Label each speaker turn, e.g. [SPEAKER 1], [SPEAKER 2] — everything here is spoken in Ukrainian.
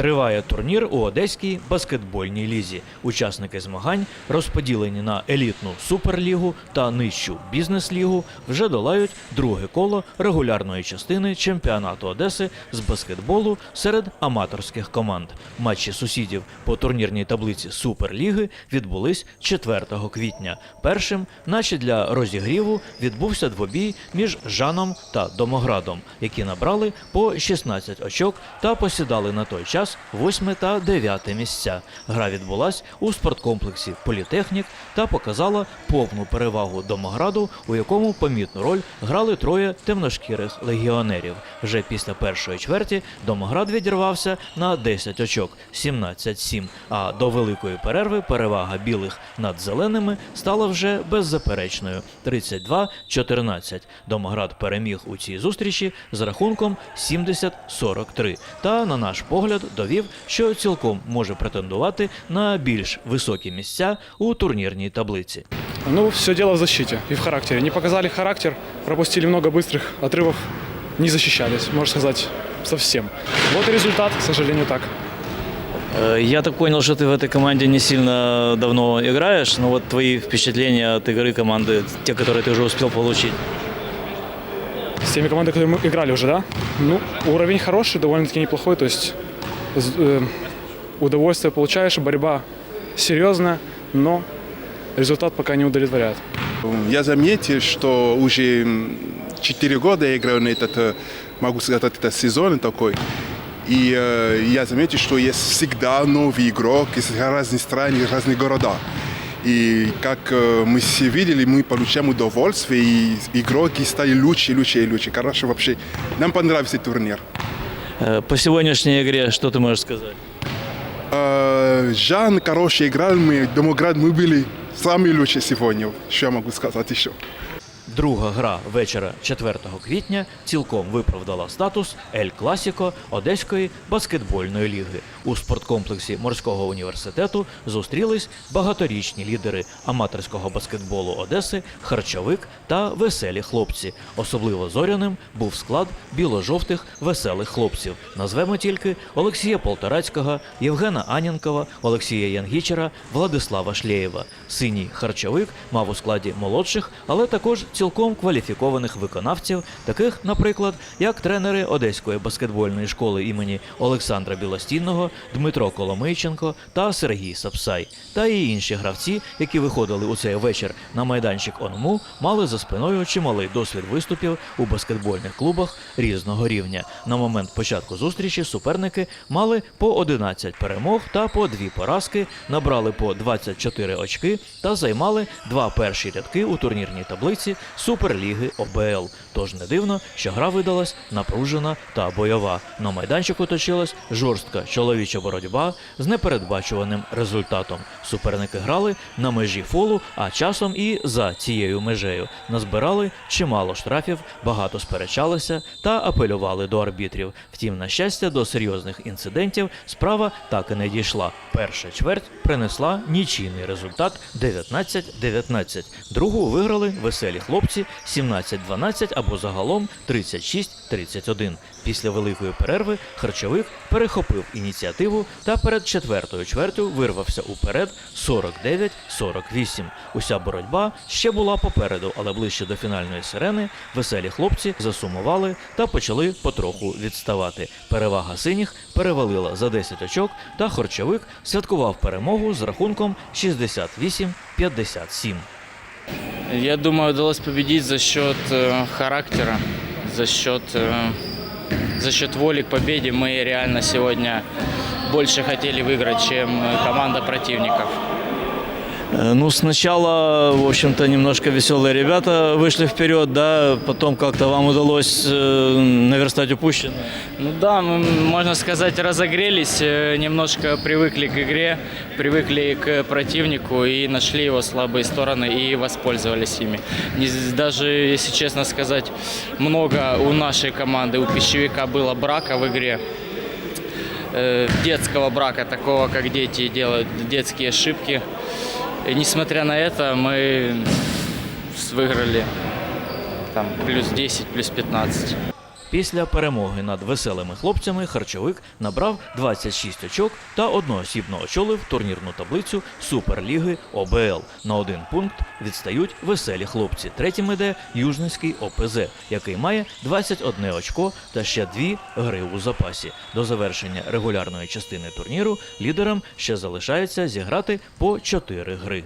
[SPEAKER 1] Триває турнір у Одеській баскетбольній лізі. Учасники змагань, розподілені на елітну суперлігу та нижчу бізнес-лігу, вже долають друге коло регулярної частини чемпіонату Одеси з баскетболу серед аматорських команд. Матчі сусідів по турнірній таблиці Суперліги відбулись 4 квітня. Першим, наче для розігріву, відбувся двобій між Жаном та Домоградом, які набрали по 16 очок та посідали на той час 8 та 9 місця. Гра відбулась у спорткомплексі Політехнік та показала повну перевагу Домограду, у якому помітну роль грали троє темношкірих легіонерів. Вже після першої чверті Домоград відірвався на 10 очок 17-7, а до великої перерви перевага білих над зеленими стала вже беззаперечною 32-14. Домоград переміг у цій зустрічі з рахунком 70-43 та, на наш погляд, довів, що цілком може претендувати на більш високі місця у турнірній таблиці.
[SPEAKER 2] Ну, все дело в защите и в характере. Не показали характер, пропустили много быстрых отрывов, не защищались, можно сказать, совсем. Вот и результат, к сожалению, так.
[SPEAKER 3] Э, Я так понял, что ты в этой команде не сильно давно играешь, но вот твои впечатления от игры команды, те, которые ты уже успел получить.
[SPEAKER 2] С теми командами, которые мы играли уже, да? Ну, уровень хороший, довольно-таки неплохой, то есть з- э, удовольствие получаешь, борьба серьезная, но результат пока не удовлетворяет.
[SPEAKER 4] Я заметил, что уже м, 4 года я играю на этот, э, могу сказать, этот сезон такой. И э, я заметил, что есть всегда новый игрок из разных стран, из разных городов. И как э, мы все видели, мы получаем удовольствие, и игроки стали лучше, лучше и лучше. Короче, вообще, нам понравился турнир.
[SPEAKER 3] Э, По сегодняшней игре что ты можешь сказать?
[SPEAKER 4] Э, Жан хороший играл, мы, Домоград, мы были самые лучшие сегодня. Что я могу сказать еще?
[SPEAKER 1] Друга гра вечора 4 квітня цілком виправдала статус Ель Класіко Одеської баскетбольної ліги. У спорткомплексі морського університету зустрілись багаторічні лідери аматорського баскетболу Одеси, харчовик та веселі хлопці. Особливо зоряним був склад біло-жовтих веселих хлопців. Назвемо тільки Олексія Полторацького, Євгена Анінкова, Олексія Янгічера, Владислава Шлєєва. Синій харчовик мав у складі молодших, але також цілком кваліфікованих виконавців, таких, наприклад, як тренери Одеської баскетбольної школи імені Олександра Білостінного, Дмитро Коломийченко та Сергій Сапсай, та і інші гравці, які виходили у цей вечір на майданчик ОНМУ, мали за спиною чималий досвід виступів у баскетбольних клубах різного рівня. На момент початку зустрічі суперники мали по 11 перемог та по дві поразки, набрали по 24 очки та займали два перші рядки у турнірній таблиці Суперліги ОБЛ. Тож не дивно, що гра видалась напружена та бойова. На майданчику точилась жорстка чоловіча боротьба з непередбачуваним результатом. Суперники грали на межі фолу, а часом і за цією межею. Назбирали чимало штрафів, багато сперечалися та апелювали до арбітрів. Втім, на щастя, до серйозних інцидентів справа так і не дійшла. Перша чверть принесла нічийний результат 19-19. Другу виграли веселі хлопці 17-12 або загалом 36-31. Після великої перерви харчовик перехопив ініціативу та перед четвертою чвертю вирвався уперед 49-48. Уся боротьба ще була попереду, але ближче до фінальної сирени веселі хлопці засумували та почали потроху відставати. Перевага синіх перевалила за 10 очок, та харчовик святкував перемогу з рахунком 68-57.
[SPEAKER 5] Я думаю, удалось победить за счет э, характера, за счет, э, за счет воли к победе. Мы реально сегодня больше хотели выиграть, чем э, команда противников.
[SPEAKER 3] Э, Ну, сначала, в общем-то, немножко веселые ребята вышли вперед, да, потом как-то вам удалось э, наверстать упущенное.
[SPEAKER 5] Ну да, мы, можно сказать, разогрелись, э, немножко привыкли к игре, привыкли к противнику и нашли его слабые стороны и воспользовались ими. Даже, если честно сказать, много у нашей команды, у пищевика было брака в игре. Э, Детского брака, такого, как дети делают детские ошибки. И несмотря на это, мы с- выиграли там, плюс 10, плюс 15.
[SPEAKER 1] Після перемоги над веселими хлопцями харчовик набрав 26 очок та одноосібно очолив турнірну таблицю Суперліги ОБЛ. На один пункт відстають веселі хлопці. Третім іде Южницький ОПЗ, який має 21 очко та ще дві гри у запасі. До завершення регулярної частини турніру лідерам ще залишається зіграти по 4 гри.